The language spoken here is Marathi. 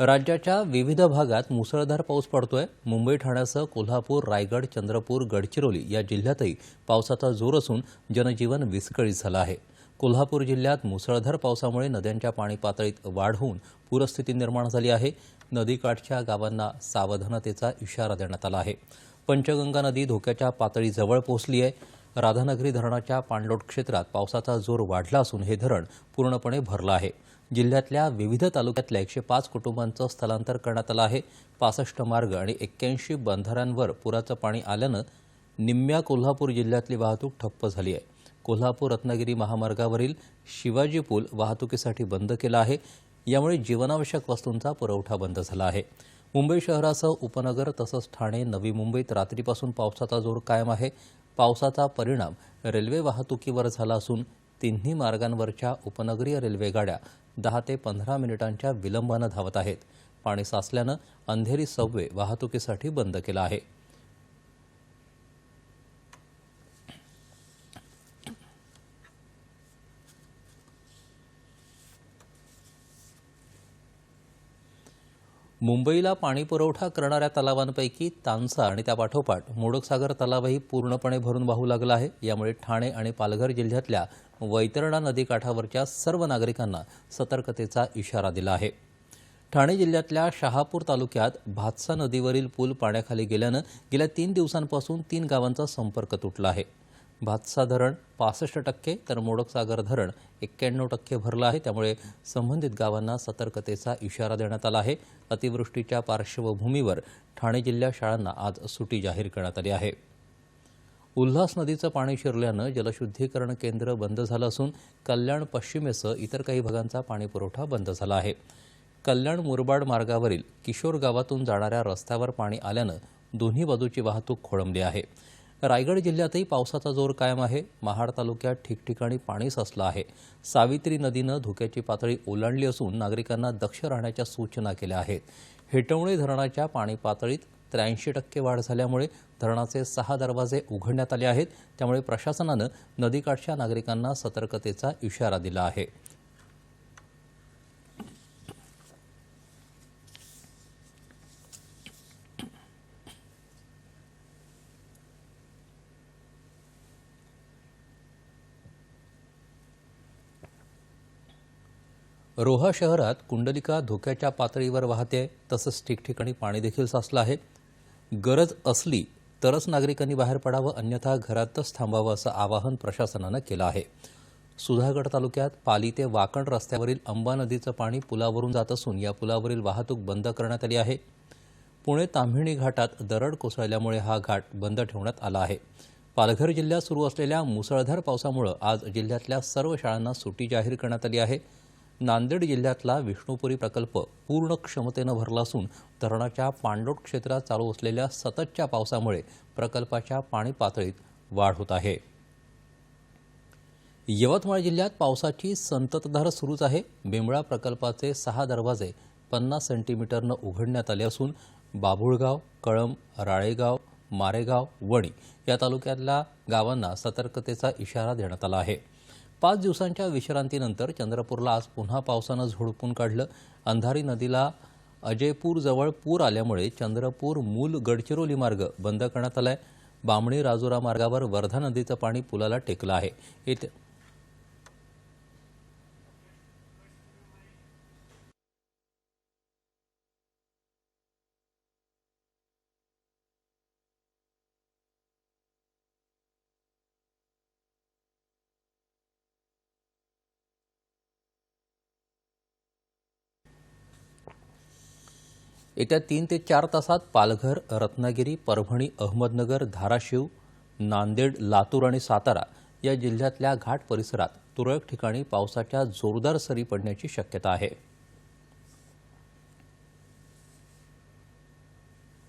राज्याच्या विविध भागात मुसळधार पाऊस पडतोय. मुंबई ठाण्यासह कोल्हापूर रायगड चंद्रपूर गडचिरोली या जिल्ह्यातही पावसाचा जोर असून जनजीवन विस्कळीत झालं आहे. कोल्हापूर जिल्ह्यात मुसळधार पावसामुळे नद्यांच्या पाणी पातळीत वाढ होऊन पूरस्थिती निर्माण झाली आहे. नदीकाठच्या गावांना सावधानतेचा इशारा देण्यात आला आहे. पंचगंगा नदी धोक्याच्या पातळीजवळ पोहोचली आहे. राधानगरी धरणाच्या पाणलोट क्षेत्रात पावसाचा जोर वाढला असून हे धरण पूर्णपणे भरलं आहे. जिल्ह्यातल्या विविध तालुक्यातल्या एकशे पाच कुटुंबांचं स्थलांतर करण्यात आलं आहे. पासष्ट मार्ग आणि एक्क्याऐंशी बंधाऱ्यांवर पुराचं पाणी आल्यानं निम्म्या कोल्हापूर जिल्ह्यातली वाहतूक ठप्प झाली आहे. कोल्हापूर रत्नागिरी महामार्गावरील शिवाजी पूल वाहतुकीसाठी बंद केला आहे. यामुळे जीवनावश्यक वस्तूंचा पुरवठा बंद झाला आहे. मुंबई शहरासह उपनगर तसंच ठाणे नवी मुंबईत रात्रीपासून पावसाचा जोर कायम आहे. पावसाचा परिणाम रेल्वे वाहतुकीवर झाला असून तिन्ही मार्गांवरच्या उपनगरीय रेल्वेगाड्या दहा ते पंधरा मिनिटांच्या विलंबानं धावत आहेत. पाणी साचल्यानं अंधेरी सबवे वाहतुकीसाठी बंद केला आहे. मुंबईला पाणी पुरवठा करणाऱ्या तलावांपैकी तानसा आणि त्यापाठोपाठ मोडकसागर तलावही पूर्णपणे भरून वाहू लागला आहे. यामुळे ठाणे आणि पालघर जिल्ह्यातल्या वैतरणा नदीकाठावरच्या सर्व नागरिकांना सतर्कतेचा इशारा दिला आहे. ठाणे जिल्ह्यातल्या शहापूर तालुक्यात भातसा नदीवरील पूल पाण्याखाली गेल्यानं गेल्या तीन दिवसांपासून तीन गावांचा संपर्क तुटला आहे. भातसा धरण पासष्ट टक्के तर मोडकसागर धरण एक्क्याण्णव टक्के भरलं आहे. त्यामुळे संबंधित गावांना सतर्कतेचा इशारा देण्यात आला आहे. अतिवृष्टीच्या पार्श्वभूमीवर ठाणे जिल्ह्या शाळांना आज सुटी जाहीर करण्यात आली आहे. उल्हास नदीचं पाणी शिरल्यानं जलशुद्धीकरण केंद्र बंद झालं असून कल्याण पश्चिमेसह इतर काही भागांचा पाणीपुरवठा बंद झाला आहे. कल्याण मुरबाड मार्गावरील किशोर गावातून जाणाऱ्या रस्त्यावर पाणी आल्यानं दोन्ही बाजूची वाहतूक खोळंबली आहे. रायगड जिल्ह्यातही पावसाचा जोर कायम आहे. महाड तालुक्यात ठिकठिकाणी पाणी साचलं आहे. सावित्री नदीनं धोक्याची पातळी ओलांडली असून नागरिकांना दक्ष राहण्याच्या सूचना केल्या आहेत. हेटवणे धरणाच्या पाणी पातळीत त्र्याऐंशी टक्के वाढ झाल्यामुळे धरणाचे सहा दरवाजे उघडण्यात आले आहेत. त्यामुळे प्रशासनानं नदीकाठच्या नागरिकांना सतर्कतेचा इशारा दिला आहे. रोहा शहरात कुंडलिका धोक्याच्या पातळीवर वाहते. तसंच ठिकठिकाणी पाणी देखील साचलं आहे. गरज असली तरच नागरिकांनी बाहेर पडावं अन्यथा घरातच थांबावं असं आवाहन प्रशासनानं केलं आहे. सुधागड तालुक्यात पाली ते वाकण रस्त्यावरील अंबा नदीचं पाणी पुलावरून जात असून या पुलावरील वाहतूक बंद करण्यात आली आहे. पुणे ताम्हिणी घाटात दरड कोसळल्यामुळे हा घाट बंद ठेवण्यात आला आहे. पालघर जिल्ह्यात सुरू असलेल्या मुसळधार पावसामुळे आज जिल्ह्यातल्या सर्व शाळांना सुटी जाहीर करण्यात आली आहे. नांदेड जिल्ह्यातला विष्णुपुरी प्रकल्प पूर्ण क्षमतेनं भरला असून धरणाच्या पाणलोट क्षेत्रात चालू असलेल्या सततच्या पावसामुळे प्रकल्पाच्या पाणी पातळीत वाढ होत आहे. यवतमाळ जिल्ह्यात पावसाची संततधार सुरूच आहे. बेंबळा प्रकल्पाचे सहा दरवाजे पन्नास सेंटीमीटरनं उघडण्यात आले असून बाभुळगाव कळंब राळेगाव मारेगाव वणी या तालुक्यातल्या गावांना सतर्कतेचा इशारा देण्यात आला आहे. पाच दिवसांच्या विश्रांतीनंतर चंद्रपूरला आज पुन्हा पावसानं झोडपून काढलं. अंधारी नदीला अजयपूरजवळ पूर आल्यामुळे चंद्रपूर मूल गडचिरोली मार्ग बंद करण्यात आलाय. बामणी राजुरा मार्गावर वर्धा नदीचं पाणी पुलाला टेकलं आहे. येत्या तीन ते चार तासात पालघर रत्नागिरी परभणी अहमदनगर धाराशिव नांदेड लातूर आणि सातारा या जिल्ह्यातल्या घाट परिसरात तुरळक ठिकाणी पावसाच्या जोरदार सरी पडण्याची शक्यता आहे.